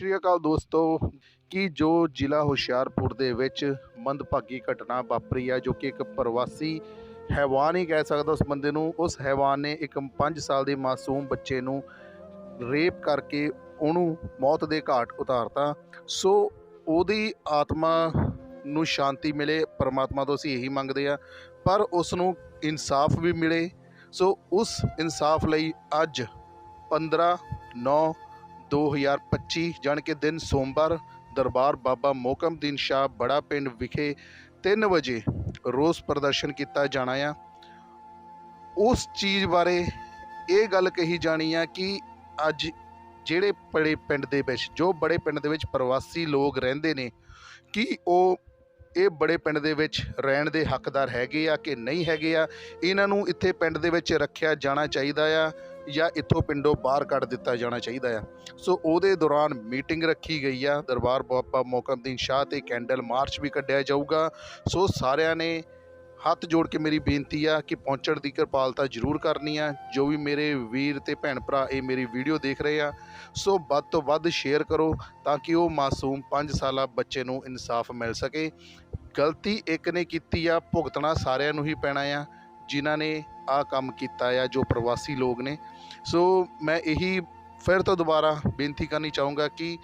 ਸ਼੍ਰੀ ਅਕਾਲ ਦੋਸਤੋ, ਕਿ ਜੋ ਜ਼ਿਲ੍ਹਾ ਹੁਸ਼ਿਆਰਪੁਰ ਦੇ ਵਿੱਚ ਮੰਦਭਾਗੀ ਘਟਨਾ ਵਾਪਰੀ ਹੈ, ਜੋ ਕਿ ਇੱਕ ਪ੍ਰਵਾਸੀ ਹੈਵਾਨ ਹੀ ਕਹਿ ਸਕਦਾ ਉਸ ਬੰਦੇ ਨੂੰ, ਉਸ ਹੈਵਾਨ ਨੇ ਇੱਕ 5 ਸਾਲ ਦੇ ਮਾਸੂਮ ਬੱਚੇ ਨੂੰ ਰੇਪ ਕਰਕੇ ਉਹਨੂੰ ਮੌਤ ਦੇ ਘਾਟ ਉਤਾਰਤਾ। ਸੋ ਉਹਦੀ ਆਤਮਾ ਨੂੰ ਸ਼ਾਂਤੀ ਮਿਲੇ, ਪਰਮਾਤਮਾ ਤੋਂ ਅਸੀਂ ਇਹੀ ਮੰਗਦੇ ਆ ਪਰ ਉਸ ਨੂੰ ਇਨਸਾਫ ਵੀ ਮਿਲੇ। ਸੋ ਉਸ ਇਨਸਾਫ ਲਈ ਅੱਜ 15 9 2025 ਜਾਣ ਕੇ ਦਿਨ ਸੋਮਵਾਰ ਦਰਬਾਰ ਬਾਬਾ ਮੋਕਮਦੀਨ ਸ਼ਾਹ ਬੜਾ ਪਿੰਡ ਵਿਖੇ 3 ਵਜੇ ਰੋਸ ਪ੍ਰਦਰਸ਼ਨ ਕੀਤਾ ਜਾਣਾ ਆ। ਉਸ ਚੀਜ਼ ਬਾਰੇ ਇਹ ਗੱਲ ਕਹੀ ਜਾਣੀ ਆ ਕਿ ਅੱਜ ਜਿਹੜੇ ਬੜੇ ਪਿੰਡ ਦੇ ਵਿੱਚ, ਜੋ ਬੜੇ ਪਿੰਡ ਦੇ ਵਿੱਚ ਪ੍ਰਵਾਸੀ ਲੋਕ ਰਹਿੰਦੇ ਨੇ, ਕਿ ਉਹ ਇਹ ਬੜੇ ਪਿੰਡ ਦੇ ਵਿੱਚ ਰਹਿਣ ਦੇ ਹੱਕਦਾਰ ਹੈਗੇ ਆ ਕਿ ਨਹੀਂ ਹੈਗੇ ਆ? ਇਹਨਾਂ ਨੂੰ ਇੱਥੇ ਪਿੰਡ ਦੇ ਵਿੱਚ ਰੱਖਿਆ ਜਾਣਾ ਚਾਹੀਦਾ ਆ। ਜਾਂ ਇੱਥੋਂ ਪਿੰਡੋਂ ਬਾਹਰ ਕੱਢ ਦਿੱਤਾ ਜਾਣਾ ਚਾਹੀਦਾ ਆ। ਸੋ ਉਹਦੇ ਦੌਰਾਨ ਮੀਟਿੰਗ ਰੱਖੀ ਗਈ ਆ। ਦਰਬਾਰ ਬਾਬਾ ਮੋਕਮਦੀਨ ਸ਼ਾਹ ਤੇ ਕੈਂਡਲ ਮਾਰਚ ਵੀ ਕੱਢਿਆ ਜਾਊਗਾ। ਸੋ ਸਾਰਿਆਂ ਨੇ ਹੱਥ ਜੋੜ ਕੇ ਮੇਰੀ ਬੇਨਤੀ ਆ ਕਿ ਪਹੁੰਚਣ ਦੀ ਕਿਰਪਾਲਤਾ ਜ਼ਰੂਰ ਕਰਨੀ ਆ। ਜੋ ਵੀ ਮੇਰੇ ਵੀਰ ਤੇ ਭੈਣ ਭਰਾ ਇਹ ਮੇਰੀ ਵੀਡੀਓ ਦੇਖ ਰਹੇ ਆ, ਸੋ ਵੱਧ ਤੋਂ ਵੱਧ ਸ਼ੇਅਰ ਕਰੋ ਤਾਂ ਕਿ ਉਹ ਮਾਸੂਮ 5 ਸਾਲਾ ਬੱਚੇ ਨੂੰ ਇਨਸਾਫ ਮਿਲ ਸਕੇ। ਗਲਤੀ ਇੱਕ ਨੇ ਕੀਤੀ ਆ, ਭੁਗਤਣਾ ਸਾਰਿਆਂ ਨੂੰ ਹੀ ਪੈਣਾ ਆ। ਜਿਨ੍ਹਾਂ ਨੇ ਆ ਕੰਮ ਕੀਤਾ ਆ, ਜੋ ਪ੍ਰਵਾਸੀ ਲੋਕ ਨੇ। ਸੋ ਮੈਂ ਇਹੀ ਫਿਰ ਤੋਂ ਦੁਬਾਰਾ ਬੇਨਤੀ ਕਰਨੀ ਚਾਹੂੰਗਾ ਕਿ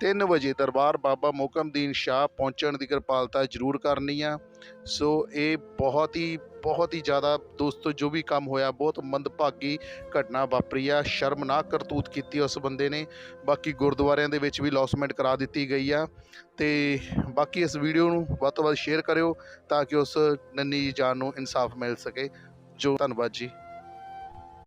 3 ਵਜੇ ਦਰਬਾਰ ਬਾਬਾ ਮੋਕਮਦੀਨ ਸ਼ਾਹ ਪਹੁੰਚਣ ਦੀ ਕਿਰਪਾਲਤਾ ਜ਼ਰੂਰ ਕਰਨੀ ਆ। ਸੋ ਇਹ ਬਹੁਤ ਹੀ ਬਹੁਤ ਹੀ ਜ਼ਿਆਦਾ ਦੋਸਤੋ, ਜੋ ਵੀ ਕੰਮ ਹੋਇਆ, ਬਹੁਤ ਮੰਦਭਾਗੀ ਘਟਨਾ ਵਾਪਰੀ ਆ। ਸ਼ਰਮਨਾਕ ਕਰਤੂਤ ਕੀਤੀ ਉਸ ਬੰਦੇ ਨੇ। ਬਾਕੀ ਗੁਰਦੁਆਰਿਆਂ ਦੇ ਵਿੱਚ ਵੀ ਲੌਸਮੈਂਟ ਕਰਾ ਦਿੱਤੀ ਗਈ ਆ। ਤੇ ਬਾਕੀ ਇਸ ਵੀਡੀਓ ਨੂੰ ਵੱਧ ਤੋਂ ਵੱਧ ਸ਼ੇਅਰ ਕਰਿਓ ਤਾਂ ਕਿ ਉਸ ਨੰਨੀ ਜੀ ਜਾਨ ਨੂੰ ਇਨਸਾਫ ਮਿਲ ਸਕੇ। ਜੋ ਧੰਨਵਾਦ ਜੀ।